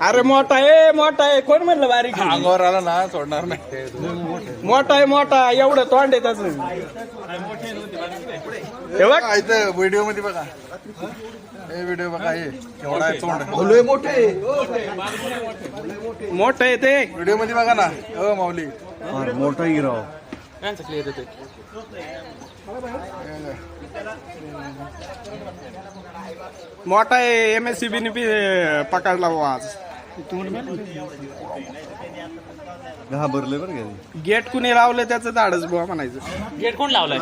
अरे मोठा आहे मोठा आहे. कोण म्हणलं बारीक? आहे? अंगावर आला ना सोडणार नाही. मोठा आहे मोठा एवढं तोंड आहे त्याच. हे बघ. व्हिडिओमध्ये बघा. हे व्हिडिओ बघा हे. एवढा आहे तोंड. मोठं. आहे ते. व्हिडिओमध्ये बघा ना. हो माऊली. क्लिअर येते मोठा आहे M S C B P पकडला बुवा आज. घाबरले बरं का गेट कुणी लावलं त्याचं धाडच बुवा म्हणायचं. गेट कोण लावलाय?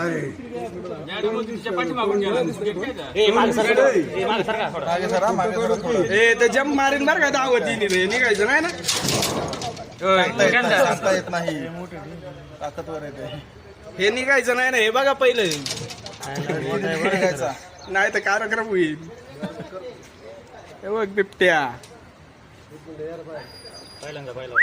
ए, ते जम मारीन बरं का दावतीने रे निघायचं नाही ना? येत नाही. ताकदवर येते हे निघायचं नाही ना हे बघा पहिलं. नाही तर कार्यक्रम होईल. हे बघ बिबट्या. पहिल्यांदा पहिला